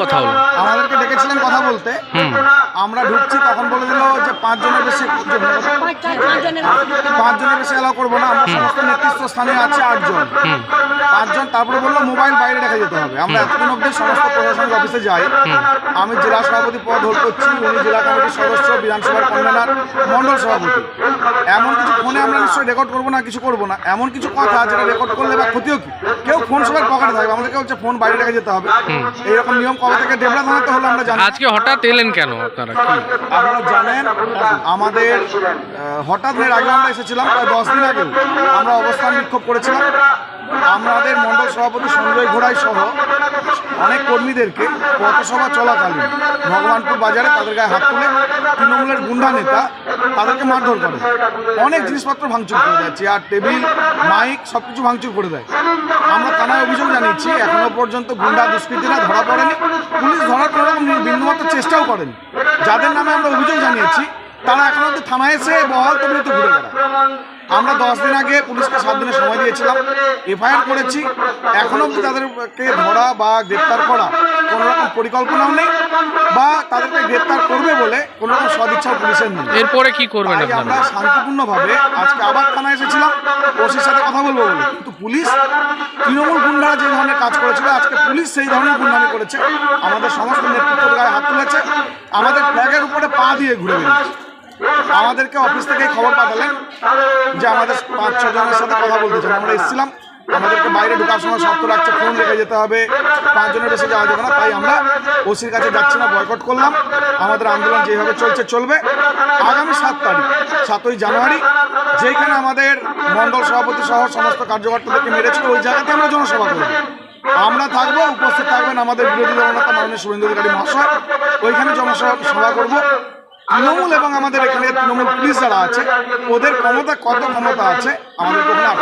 কথা হলো। আমাদেরকে ডেকেছিলেন কথা বলতে। হুম। আমরা ঢুকছি তখন বলে দিল যে পাঁচজনের বেশি পাঁচজনের বেশি এলাও করব না। আমরা সমস্ত নেতৃত্ব স্থানে আছে আটজন। পাঁচজন তারপরে বলল মোবাইল বাইরে রেখে যেতে হবে। আমরা এতক্ষণ অব্দি সমস্ত প্রশাসনিক অফিসে যাই। আমি জেলা সভাপতি পদ হোল্ড করছি উনি জেলা কমিটির সদস্য বিধানসভার কনভেনার মন্ডল সভাপতি। এমন কিছু ফোনে আমরা নিশ্চয়ই রেকর্ড করব না কিছু করব না। এমন কিছু কথা যেটা রেকর্ড করলে বা ক্ষতিও কি? কেউ ফোন সবার পকেটে থাকবে। আমাদেরকে হচ্ছে ফোন বাইরে রেখে যেতে হবে। এইরকম নিয়ম কবে থেকে ডেভেলপ থানাতে হলো আমরা জানি আজকে হঠাৎ এলেন কেন আপনারা? কি? আপনারা জানেন আমাদের হঠাৎ এর আগে আমরা এসেছিলাম প্রায় দশ দিন আগে। আমরা অবস্থান বিক্ষোভ করেছিলাম। আমাদের মণ্ডল সভাপতি সঞ্জয় ঘোড়াই সহ অনেক কর্মীদেরকে পথসভা চলাকালীন ভগবানপুর বাজারে তাদের গায়ে হাত তুলে তৃণমূলের গুন্ডা নেতা তাদেরকে মারধর করে। অনেক জিনিসপত্র ভাঙচুর করে দেয়, চেয়ার, টেবিল, মাইক সব কিছু ভাঙচুর করে দেয়। আমরা থানায় অভিযোগ জানিয়েছি, এখনও পর্যন্ত গুন্ডা দুষ্কৃতীরা ধরা পড়েনি। পুলিশ ধরার কোনো রকম বিন্দুমাত্র চেষ্টাও করেনি। যাদের নামে আমরা অভিযোগ জানিয়েছি তারা এখনও অব্দি থানায় এসে বহাল তবিয়তে ঘুরে বেড়ায়। আমরা দশ দিন আগে পুলিশকে সাত দিনের সময় দিয়েছিলাম। এফআইআর করেছি। এখনও অব্দি তাদেরকে ধরা বা গ্রেপ্তার করা কোনো রকম পরিকল্পনাও নেই বা তাদেরকে গ্রেপ্তার করবে বলে কোনো রকম সদিচ্ছাও পুলিশের নেই। এরপরে কি করবেন আপনারা? আমরা শান্তিপূর্ণভাবে আজকে আবার থানায় এসেছিলাম। ওসির সাথে কথা বলব বলে। কিন্তু পুলিশ তৃণমূল গুন্ডারা যে ধরনের কাজ করেছিল আজকে পুলিশ সেই ধরনের গুন্ডামি করেছে। আমাদের সমস্ত নেতৃত্বের গায়ে হাত তুলেছে। আমাদের ফ্ল্যাগের উপরে পা দিয়ে ঘুরে বেরিয়েছে আমাদেরকে অফিস থেকে খবর পাঠালেন যে আমাদের পাঁচ ছজনের সাথে কথা বলতে চান। আমরা এসেছিলাম, আমাদেরকে বাইরে ঢোকার সময় শর্ত রাখছে, ফোন রেখে যেতে হবে। পাঁচজনের বেশি যাওয়া যাবে না, তাই আমরা ওসির কাছে যাচ্ছি না, বয়কট করলাম। আমাদের আন্দোলন যেভাবে চলছে, চলবে। আগামী সাত তারিখ, সাতই জানুয়ারি যেখানে আমাদের মণ্ডল সভাপতি সহ সমস্ত কার্যকর্তাদেরকে মেরেছিল, ওই জায়গাতে আমরা জনসভা করব। আমরা থাকব, উপস্থিত থাকবেন আমাদের বিরোধী দলনেতা মাননীয় শুভেন্দু অধিকারী মহাশয়। ওইখানে জনসভা সভা করব। তৃণমূল এবং আমাদের এখানে তৃণমূল পুলিশ যারা আছে, ওদের ক্ষমতা কত ক্ষমতা আছে, আমাদের ওখানে দেখা